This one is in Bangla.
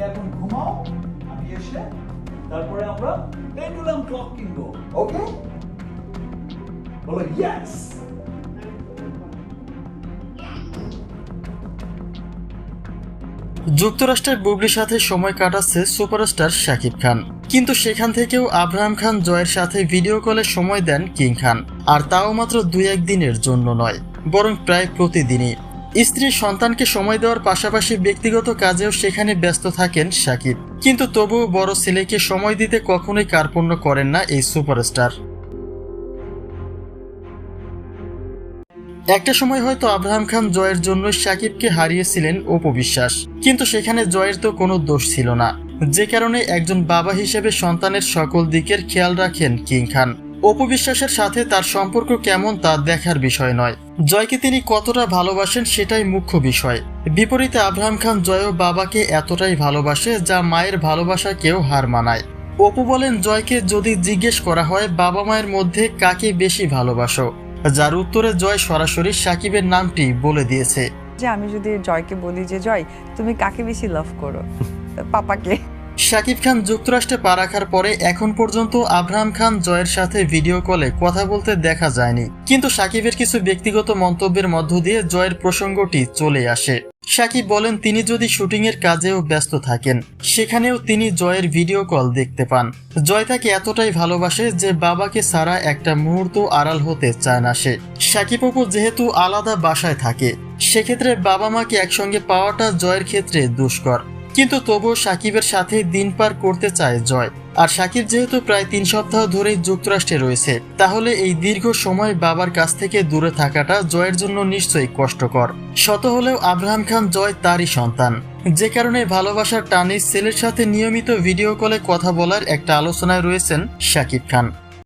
তুমি এখন ঘুমাও, আমি এসে তারপরে আমরা পেন্ডুলাম ক্লক ওকে বলো ইয়েস যুক্তরাষ্ট্রের বুবলির সাথে সময় কাটাচ্ছে সুপারস্টার শাকিব খান। কিন্তু সেখান থেকেও আব্রাহাম খান জয়ের সাথে ভিডিও কলে সময় দেন কিং খান। আর তাও মাত্র দুই এক দিনের জন্য নয়, বরং প্রায় প্রতিদিনই। স্ত্রীর সন্তানকে সময় দেওয়ার পাশাপাশি ব্যক্তিগত কাজেও সেখানে ব্যস্ত থাকেন শাকিব কিন্তু তবুও বড় ছেলেকে সময় দিতে কখনোই কার্পণ্য করেন না এই সুপারস্টার। একটা সময় হয়তো আব্রাহাম খান জয়ের জন্য সাকিবকে হারিয়েছিলেন অপবিশ্বাস কিন্তু সেখানে জয়ের তো কোনো দোষ ছিল না। যে কারণে একজন বাবা হিসেবে সন্তানের সকল দিকের খেয়াল রাখেন কিং খান। অপবিশ্বাসের সাথে তার সম্পর্ক কেমন তা দেখার বিষয় নয়। জয়কে তিনি কতটা ভালোবাসেন সেটাই মুখ্য বিষয়। বিপরীতে আব্রাহাম খান জয়ও বাবাকে এতটাই ভালোবাসে যা মায়ের ভালোবাসাকেও হার মানায়। অপু বলেন জয়কে যদি জিজ্ঞেস করা হয় বাবা মায়ের মধ্যে কাকে বেশি ভালোবাসো? যার উত্তরে জয় সরাসরি সাকিবের নামটি বলে দিয়েছে। যে আমি যদি জয়কে বলি যে জয় তুমি কাকে বেশি লাভ করো? পাপাকে। শাকিব খান যুক্তরাষ্ট্রে পা রাখার পরে এখন পর্যন্ত আব্রাহাম খান জয়ের সাথে ভিডিও কলে কথা বলতে দেখা যায়নি। কিন্তু সাকিবের কিছু ব্যক্তিগত মন্তব্যের মধ্য দিয়ে জয়ের প্রসঙ্গটি চলে আসে। সাকিব বলেন, তিনি যদি শুটিংয়ের কাজেও ব্যস্ত থাকেন, সেখানেও তিনি জয়ের ভিডিও কল দেখতে পান। জয় তাকে এতটাই ভালোবাসে যে বাবাকে ছাড়া একটা মুহূর্ত আড়াল হতে চায় না সে। সাকিব অপু যেহেতু আলাদা বাসায় থাকে, সেক্ষেত্রে বাবা মাকে একসঙ্গে পাওয়াটা জয়ের ক্ষেত্রে দুষ্কর। কিন্তু তবুও সাকিবের সাথে দিন পার করতে চায় জয়। আর সাকিব যেহেতু প্রায় তিন সপ্তাহ ধরেই যুক্তরাষ্ট্রে রয়েছে, তাহলে এই দীর্ঘ সময় বাবার কাছ থেকে দূরে থাকাটা জয়ের জন্য নিশ্চয়ই কষ্টকর। শত হলেও আব্রাহাম খান জয় তারই সন্তান। যে কারণে ভালোবাসার টানে ছেলের সাথে নিয়মিত ভিডিও কলে কথা বলার একটা আলোচনায় রয়েছেন শাকিব খান।